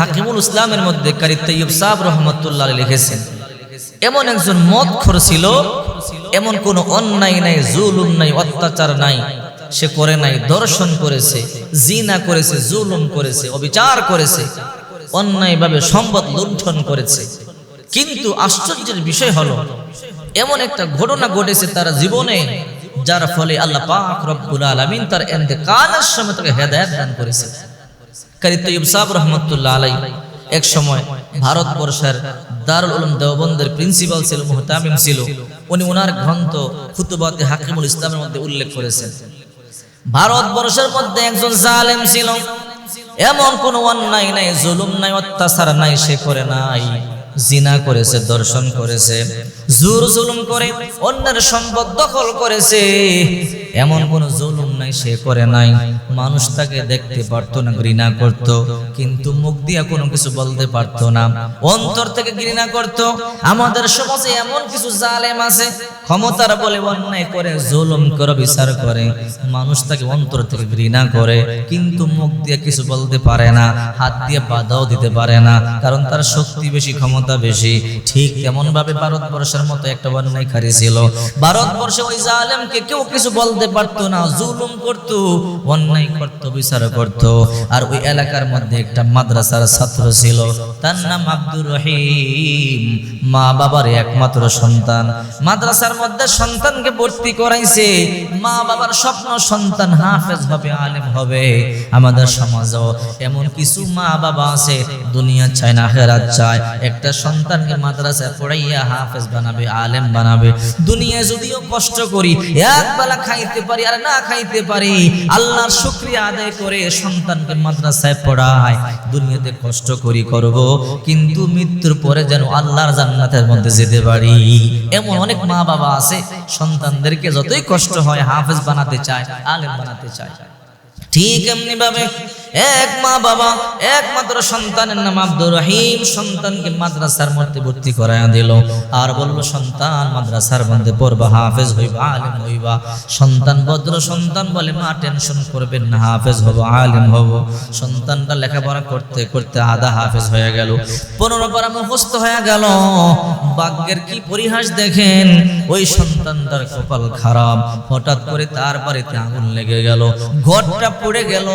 হাকিমুল ইসলামের মধ্যে কারি তৈয়ব সাহেব রহমতুল্লাহ লিখেছেন, এমন একজন মত খোর ছিল, এমন কোনো অন্যায় নাই, জুলুম নাই, অত্যাচার নাই। সে করে নাই, দর্শন করেছে, জিনা করেছে, জুলুম করেছে, অবিচার করেছে, অন্যায়ভাবে সম্পদ লুণ্ঠন করেছে। কিন্তু আশ্চর্যের বিষয় হলো, এমন একটা ঘটনা ঘটেছে তার জীবনে, যার ফলে আল্লাহ পাক রব্বুল আলামিন তার এতেকালের সময় তাকে হেদায়েত দান করেছে কারি তৈয়ব সাহেব রহমতুল্লাহ আলাই এক সময় ভারতবর্ষের দারুল উলুম দেওবন্দের প্রিন্সিপাল ছিল, মুহতামিম ছিল। উনি ওনার গ্রন্থ খুতুবাতে হাকিমুল ইসলামের মধ্যে উল্লেখ করেছেন। ভারতবর্ষের মধ্যে একজন জালেম ছিল। এমন কোন অন্যায় নাই, জুলুম নাই, অত্যাচার নাই, সে করে নাই। জিনা করেছে, দর্শন করেছে, জোর জুলুম করে, অন্যের সম্পদ দখল করেছে। এমন কোন জুলুম নাই, সে করে নাই। মানুষ তাকে দেখতে পারতো না, ঘৃণা করত। কিন্তু মুখ দিয়া কোনো কিছু বলতে পারতো না। অন্তর থেকে ঘৃণা করত। আমাদের সমাজে এমন কিছু জালেম আছে, ক্ষমতার বলে অন্যায় করে, জুলুম করে, বিচার করে। মানুষ তাকে অন্তর থেকে ঘৃণা করে, কিন্তু মুখ দিয়ে কিছু বলতে পারে না, হাত দিয়ে বাধাও দিতে পারে না, কারণ তার শক্তি বেশি, ক্ষমতা বেশি। ঠিক তেমন ভাবে ভারতবর্ষের মতো একটা অন্যায়কারী ছিল। ভারতবর্ষে ওই জালেমকে কেউ কিছু বলতে পারতো না, জুলুম করত, অন্যায় করত, বিচার করত। আর ওই এলাকার মধ্যে একটা মাদ্রাসার ছাত্র ছিল, তার নাম আব্দুর রহিম। মা বাবার একমাত্র সন্তান। মাদ্রাসার মধ্যে সন্তানকে ভর্তি করাইছে। মা বাবার স্বপ্ন সন্তান হাফেজ হবে, আলেম হবে। আমাদের সমাজও এমন কিছু মা বাবা আছে, দুনিয়া চায় না হেরাত চায়। একটা সন্তানকে মাদ্রাসায় পড়াইয়া হাফেজ বানাবে, আলেম বানাবে। দুনিয়ায় যদিও কষ্ট করি, এক বেলা খাইতে পারি আর না খাইতে পারি। আল্লাহর শুক্রিয়া আদায় করে সন্তানকে মাদ্রাসায় পড়ায়। দুনিয়াতে কষ্ট করি করব, কিন্তু মৃত্যুর পরে যেন আল্লাহর জান্নাতের মধ্যে যেতে পারি। এমন অনেক মা বাবা আছে, সন্তানদেরকে যতই কষ্ট হয় হাফেজ বানাতে চায়, আলেম বানাতে চায়। ঠিক এমনি ভাবে এক মা বাবা, একমাত্র সন্তানের নাম আব্দুর রহিম, সন্তানকে মাদ্রাসার মধ্যে ভর্তি করাইয়া দিল। আর বলল, সন্তান, মাদ্রাসার মধ্যে পড়বা, হাফেজ হইবা, আলেম হইবা। সন্তান ভদ্র সন্তান বলে, মা, টেনশন করবেন না, হাফেজ হব, আলেম হব। সন্তানটা লেখাপড়া করতে করতে আধা হাফেজ হয়ে গেল। পনেরো পারা মুখস্থ হয়ে গেল। ভাগ্যের কি পরিহাস দেখেন, ওই সন্তানটার কপাল খারাপ। হঠাৎ করে তার বাড়িতে আগুন লেগে গেল। ঘরটা পড়ে গেল।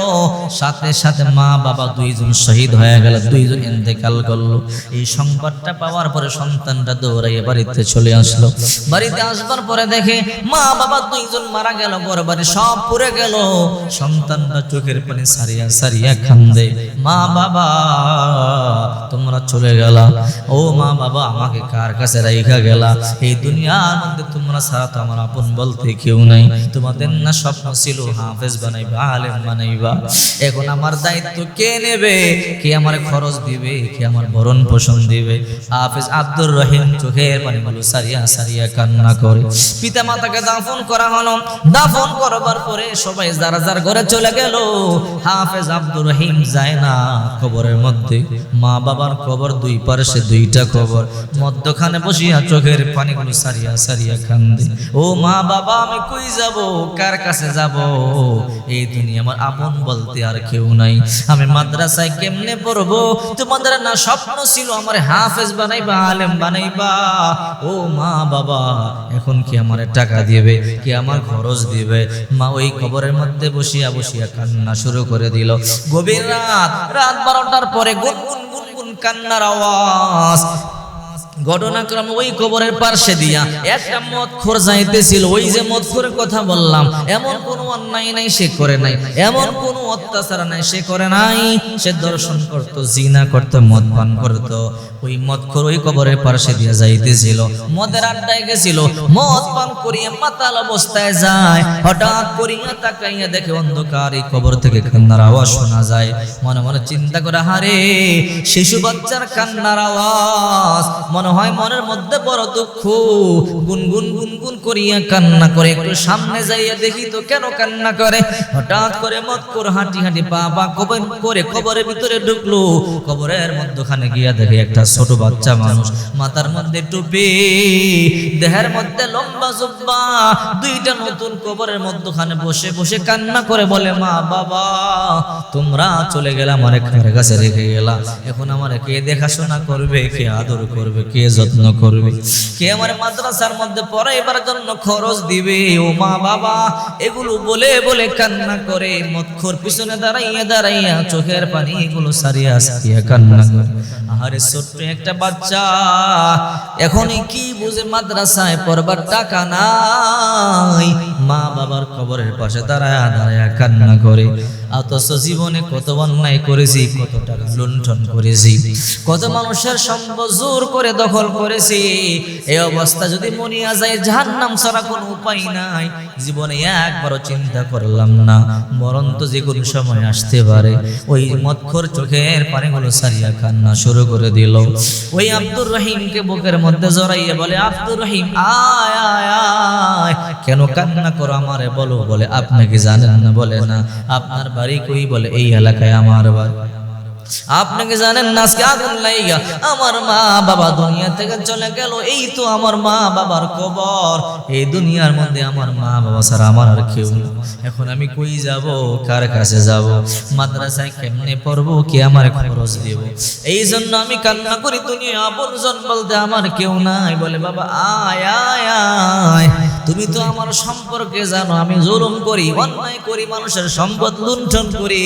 সাথে সাথে মা, বাবা দুইজন শহীদ হয়ে গেল, দুইজন ইন্তেকাল করল। এই সংবাদটা পাওয়ার পরে সন্তানটা দৌড়াইয়ে বাড়িতে চলে আসলো। বাড়িতে আসবার পরে দেখে মা, বাবা দুইজন মারা গেল ঘর বাড়ি সব পড়ে গেল। সন্তানটা চোখের পানি সারিয়া সারিয়া কান্দে। মা, বাবা, তোমরা চলে গেলা। ও মা, বাবা, আমাকে কার কাছে রাইখা গেলা? এই দুনিয়ার মধ্যে তোমরা ছাড়া তো আমার আপন বলতে কেউ নাই। তোমাদের না স্বপ্ন ছিল হাফেজ বানাইবা আলেম বানাইবা এখন আমার দায়িত্ব কে নেবে? কে আমার খরচ দিবে? কে আমার ভরণ পোষণ দিবে? হাফেজ আব্দুর রহিম চোখের পানিগুলো সারিয়া সারিয়া কান্না করে। পিতা মাতাকে দাফন করা হলো। দাফন করবার পরে সবাই যারা যার ঘরে চলে গেল। হাফেজ আব্দুর রহিম যায় না কবরের মধ্যে। মা বাবার কবর দুই পাশে দুইটা কবর। মধ্যখানে বসিয়া চোখের পানিগুলো সারিয়া সারিয়া কান্দে। ও মা বাবা, আমি কই যাব? কার কাছে যাব? এই দুনিয়া আমার আপন বলতে আর কেউ নাই। আমি মাদ্রাসায় কেমনে পড়ব? তোমাদের না স্বপ্ন ছিল আমার হাফেজ বানাইবা, আলেম বানাইবা? ও মা বাবা, এখন কি আমার টাকা দিবে? কি আমার খরচ দিবে? মা ওই কবরের মধ্যে বসিয়া বসিয়া কান্না শুরু করে দিল। গভীর রাত রাত বারোটার পরে গুনগুন গুনগুন কান্নার আওয়াজ। ঘটনাক্রম ওই কবরের পার্শ্বে দিয়া একটা মদ খোর যাইতেছিল, ওই যে মদ খোরের কথা বললাম, এমন কোনো অন্যায় নাই সে করে নাই, এমন কোনো অত্যাচার নাই সে করে নাই, সে দর্শন করত, জিনা করত, মদ পান করত, ওই মদ খোর ওই কবরের পার্শ্বে দিয়া যাইতেছিল, মদের আড্ডায় গেছিল, মদ পান করিয়া মাতাল অবস্থায় যায়, হঠাৎ করিয়া তাকাইয়া দেখে অন্ধকার এই কবর থেকে কান্নার আওয়াজ শোনা যায়, মনে মনে চিন্তা করে, হারে, শিশু বাচ্চার কান্নার আওয়াজ মনে হয় মনের মধ্যে বড় দুঃখ। গুনগুন গুনগুন করিয়া কান্না করে, একটু সামনে যাইয়া দেখি তো কেন কান্না করে। হঠাৎ করে মত করে হাঁটি হাঁটি পা পা কবর করে কবরের ভিতরে ঢুকলো। কবরের মধ্যখানে গিয়া দেখে একটা ছোট বাচ্চা মানুষ মাথার মধ্যে টুপি, দেহের মধ্যে লম্বা জুব্বা, দুইটা নতুন কবরের মধ্যখানে বসে বসে কান্না করে বলে, মা, বাবা, তোমরা চলে গেলাম অনেক কাছে রেখে গেলাম। এখন আমার কে দেখাশোনা করবে, কে আদর করবে? কে যত্ন করবে? কে আমার মাদ্রাসার মধ্যে পড়াইবার জন্য খরচ দিবে? ও মা বাবা, এগুলো বলে বলে কান্না করে, মৎখর পিছনে দাঁড়াইয়া দাঁড়াইয়া চোখের পানি এগুলো সারিয়া সারিয়া কান্না করে। আহারে ছোট্ট একটা বাচ্চা, এখনই কি বুঝে মাদ্রাসায় পড়বার টাকা নাই? মা বাবার কবরের পাশে দাঁড়ায় দাঁড়ায়া কান্না করে। অথচ জীবনে কত অন্যায় করেছি কত টাকা লুণ্ঠন করেছি, কত মানুষের সম্পদ জোর করে দখল করেছি। এই অবস্থা যদি মনিয়া যায়, জাহান্নাম ছাড়া কোনো উপায় নাই। জীবনে একবারও চিন্তা করলাম না মরণ তো যে কোনো সময় আসতে পারে। ওই মৎখর চোখের পানিগুলো সারিয়া কান্না শুরু করে দিল। ওই আব্দুর রহিমকে বুকের মধ্যে জড়াইয়ে বলে, আব্দুর রহিম, আয় আয় আয়। কেন কান্না করো আমারে, বলো, বলে, আপনাকে জানেন না, বলে না। আপনার বাড়ি কই বলে এই এলাকায় আমার বাড়ি আপনি কি জানেন না আজকে আগুন লাইগা আমার মা বাবা দুনিয়া থেকে চলে গেল এই তো আমার মা বাবার কবর এই দুনিয়ার মধ্যে আমার মা বাবা ছাড়া আমার আর কেউ নেই। এখন আমি কই যাব? কার কাছে যাব? মাদ্রাসায় কেমনে পড়ব? কে আমার খরচ দেব? এই জন্য আমি কান্না করি, দুনিয়া আপনজন বলতে আমার কেউ নাই। বলে, বাবা, আয় আয় আয়। তুমি তো আমার সম্পর্কে জানো, আমি জুলুম করি, অন্যায় করি, মানুষের সম্পদ লুণ্ঠন করি,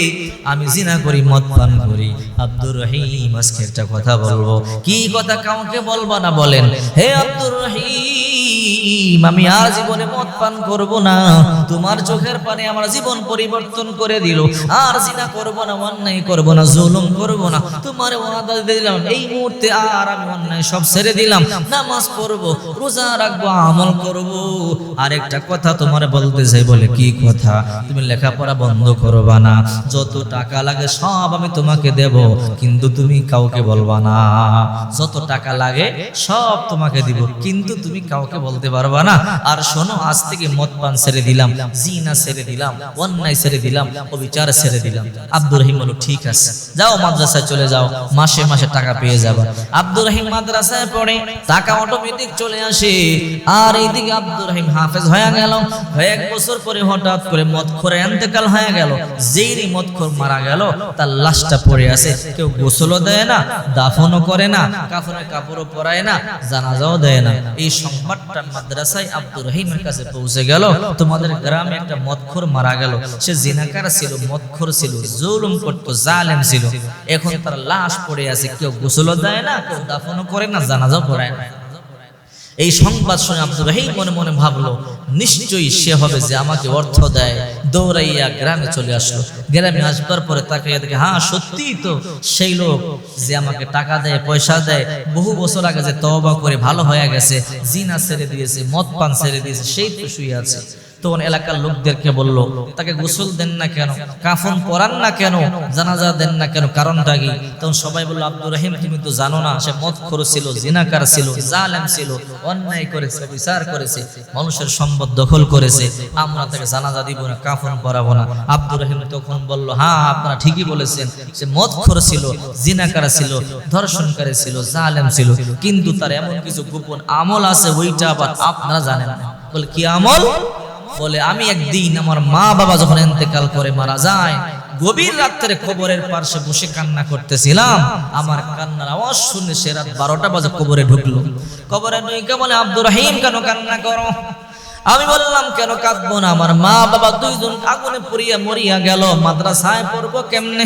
আমি জিনা করি, মদ পান করি। আব্দুর রহিম, আজকে একটা কথা বলব। কি কথা কাউকে বলব না বলেন? হে আব্দুর রহিম আমি আর জীবনে মদ পান করব না। তোমার চোখের পানে আমার জীবন পরিবর্তন করে দিল। আর জিনা করব না, অন্যায় করব না, জুলুম করব না। তোমার ওয়াদা দিলাম, এই মুহূর্তে আর আমি অন্যায় সব ছেড়ে দিলাম। নামাজ পড়ব, রোজা রাখব, আমল করব। আরেকটা কথা তোমার বলতে চাই, বলে কি কথা? তুমি লেখাপড়া বন্ধ করবা না। যত টাকা লাগে সব আমি তোমাকে দেব, কিন্তু তুমি কাউকে বলবা না। যত টাকা লাগে সব তোমাকে দিব, কিন্তু তুমি কাউকে বলতে পারবা না? আর শোনো, আজ থেকে মদ পান ছেড়ে দিলাম, জিনা ছেড়ে দিলাম, অন্যায় ছেড়ে দিলাম, অবিচার ছেড়ে দিলাম। আব্দুর রহিম বলো ঠিক আছে। যাও মাদ্রাসায় চলে যাও, মাসে মাসে টাকা পেয়ে যাবা। আব্দুর রহিম মাদ্রাসায় পড়ে, টাকা অটোমেটিক চলে আসে। আর এইদিকে আব্দুর রহিম হাফেজ হয়ে গেল। এক বছর পরে হঠাৎ করে মদ খোরে এন্তেকাল হয়ে গেল। যেই মদ খোর মারা গেল, তার লাশটা পড়ে আছে। কেউ গোসলও দেয় না, দাফনও করে না, কাফনের কাপড়ও পরায় না, জানাজাও দেয় না। এই সংবাদটা মাদ্রাসায় আব্দুর রহিমের কাছে পৌঁছে গেল। তোমাদের গ্রামে একটা মদখোর মারা গেল। সে জিনাকার ছিল, মদখোর ছিল, জুলুম করতো, জালেম ছিল। এখন তার লাশ পড়ে আছে, কেউ গোসলও দেয় না, কেউ দাফনও করে না, জানাজাও পড়ায় না। এই সংবাদ শুনে আব্দুর রহিম মনে মনে ভাবলো, নিশ্চয়ই সে হবে যে আমাকে অর্থ দেয়। দৌড়াইয়া গ্রামে চলে আসলো। গ্রামে আসবার পরে তাকে দেখে হ্যাঁ সত্যিই তো সেই লোক যে আমাকে টাকা দেয়, পয়সা দেয়, বহু বছর আগে যে তবা করে ভালো হয়ে গেছে, জিনা ছেড়ে দিয়েছে, মদ পান ছেড়ে দিয়েছে, সেই তো শুয়ে আছে। তখন এলাকার লোকদেরকে বলল, তাকে গোসল দেন না কেন? কাফন পরান না কেন? জানাজা দেন না কেন? কারণটা কি? তখন সবাই বলল, আব্দুর রহিম, তুমি তো জানো না, সে মদ ছিল জিনাকার ছিল, জালেম ছিল, অন্যায় করেছে, বিচার করেছে, মানুষের সম্পদ দখল করেছে, আমরা তাকে জানাজা দিব না, কাফন পরাবো না। আব্দুর রহিম তখন বলল হ্যাঁ আপনারা ঠিকই বলেছেন, সে মদ ছিল জিনাকার ছিল, ধর্ষণকারী ছিল, জালেম ছিল, কিন্তু তার এমন কিছু গোপন আমল আছে, ওইটা আবার আপনারা জানেন না। বলে, কি আমল? বলে, আমি একদিন আমার মা বাবা যখন এতেকাল করে মারা যায়, গভীর রাত্রে কবরের পার্শ্বে বসে কান্না করতেছিলাম। আমার কান্নার আওয়াজ শুনে সে রাত বারোটা বাজে কবরে ঢুকলো। কবরে নইকা বলে, আব্দুর রহিম, কেন কান্না করো? আমি বললাম, কেন কাঁদবো না? আমার মা বাবা দুইজন আগুনে পুড়িয়া মরিয়া গেল। মাদ্রাসায় পড়ব কেমনে?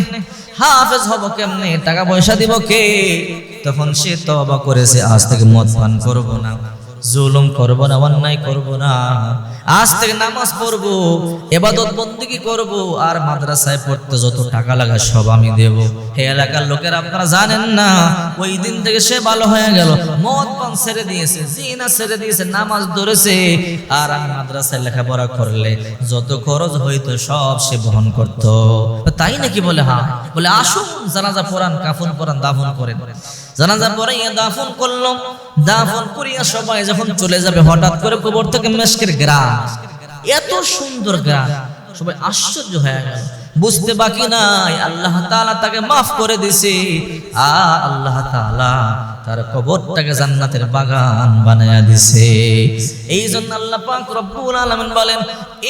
হাফেজ হব কেমনে? টাকা পয়সা দিব কে? তখন সে তবা করেছে, আজ থেকে মদ পান করব না। জুলুম করব না, অন্যায় করব না। আজ থেকে নামাজ পড়ব, এবাদত বন্দিগি করব, আর মাদ্রাসায় পড়তে যত টাকা লাগা সব আমি দেব। হে এলাকার লোকের, আপনারা জানেন না, ওই দিন থেকে সে ভালো হয়ে গেল। মদ পান ছেড়ে দিয়েছে, জিনা ছেড়ে দিয়েছে, নামাজ ধরেছে, আর আমি মাদ্রাসায় লেখাপড়া করলে যত খরচ হইতো, সব সে বহন করত। তাই নাকি বলে হ্যাঁ? বলে, আসুন, জানাজা পড়ান, কাফন পড়ান, দাফন করেন। জানাজা পরে দাফন করল। দাফন করিয়া সবাই যখন চলে যাবে, হঠাৎ করে কবর থেকে মেশকের গ্রাম। এত সুন্দর গ্রাম। সবাই আশ্চর্য হয়ে গেল। বুঝতে বাকি নাই, আল্লাহ তাআলা তাকে মাফ করে দিছে। আ আল্লাহ তাআলা তার কবরটাকে জান্নাতের বাগান বানায়া দিছে। এই জন্য আল্লাহ পাক রব্বুল আলামিন বলেন,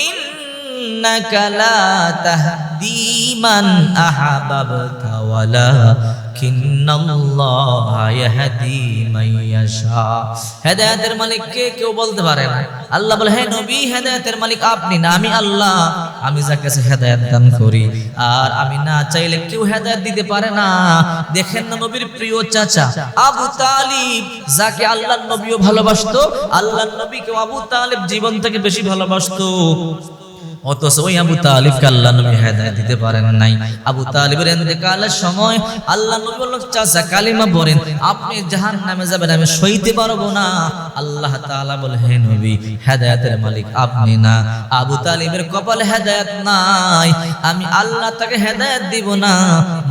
ইন্নাকা লা ইয়াহদি মান ইয়াশা। হেদায়েতের মালিক কে কেউ বলতে পারে আল্লাহ হে নবী মালিক আমি আল্লাহ। আমি যাকে হেদায়েত করি, আর আমি না চাইলে কেউ হেদায়েত দিতে পারে না। দেখেন না নবীর প্রিয় চাচা আবু তালিব, যাকে ভালোবাসতো আবু তালিব জীবন থেকে বেশি ভালোবাসতো। অথচ ওই আবু তালিবকে আল্লাহ নবী হেদায়েত দিতে পারেন নাই। আবু তালিবের ইন্তেকালের সময় আল্লাহ নবী বলল চাচা, কালিমা পড়েন। আপনি জাহান্নামে যাবেন, আমি সইতে পারব না। আল্লাহ তাআলা বলে, হে নবী, হেদায়েতের মালিক আপনি না। আবু তালিবের কপালে হেদায়েত নাই। আমি আল্লাহ তাকে হেদায়েত দিব না।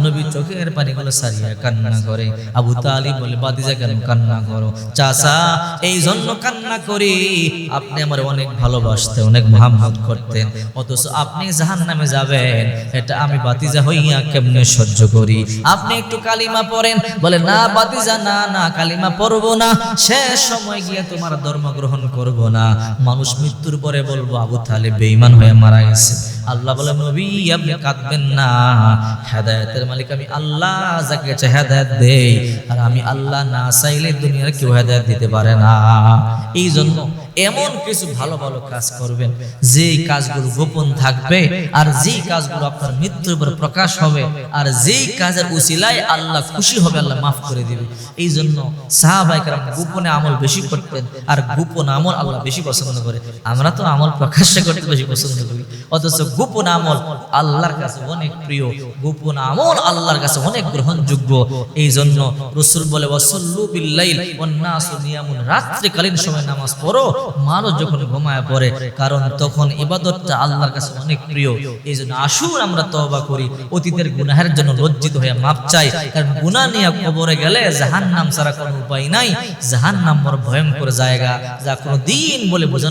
নবী চোখের পানিগুলো সারিয়া কান্না করে। আবু তালিব বলে, বাদিজা কেন কান্না করো? চাচা এই জন্য কান্না করি। আপনি আমার অনেক ভালোবাসতেন, অনেক মহাম্মত করতেন। অথচ আপনি জাহান নামে যাবেন, এটা আমি বাতিজা হইয়া কেমনে সহ্য করি? আপনি একটু কালিমা পড়েন বলে না, বাতিজা, না না, কালিমা পড়ব না, শেষ সময় গিয়ে তোমার ধর্ম গ্রহণ করব না। মানুষ মৃত্যুর পরে বলব, আবু তালিব বেঈমান হয়ে মারা গেছে। আল্লাহ বলে নবী, আপনি কাঁদবেন না। হেদায়েতের মালিক আমি আল্লাহ, যাকে হেদায়েত দেই। আর আমি আল্লাহ না চাইলে দুনিয়ার কেউ হেদায়ত দিতে পারে না। এই জন্য এমন কিছু ভালো ভালো কাজ করবেন, যেই কাজগুলো গোপন থাকবে আর যেই কাজগুলো আপনার মৃত্যুর পর প্রকাশ হবে আর যেই কাজের উসিলায় আল্লাহ খুশি হবে, আল্লাহ মাফ করে দিবে। এই জন্য সাহাবাইকার গোপনে আমল বেশি করতেন আর গোপন আমল আল্লাহ বেশি পছন্দ করে। আমরা তো আমল প্রকাশ্যে করতে বেশি পছন্দ করি। অথচ গোপন আমল আল্লাহর কাছে অনেক প্রিয়। গোপন আমল আল্লাহর কাছে অনেক গ্রহণযোগ্য। এই জন্য রসুল বলে, ওয়াসাল্লু বিল্লাইল নাসু নিয়ামুন। রাত্রিকালীন সময় নামাজ পড়ো মানুষ যখন ঘুমায় পড়ে, কারণ তখন ইবাদতটা আল্লাহর কাছে অনেক প্রিয়। এই জন্য আসুন আমরা তবা করি। অতীতের গুনাহের জন্য লজ্জিত হয়ে মাপ চাই। কারণ গুনা নিয়ে কবরে গেলে জাহান নাম ছাড়া কোনো উপায় নাই। জাহান্নাম বড় ভয়ঙ্কর জায়গা, যা কোনো দিন বলে বোঝানো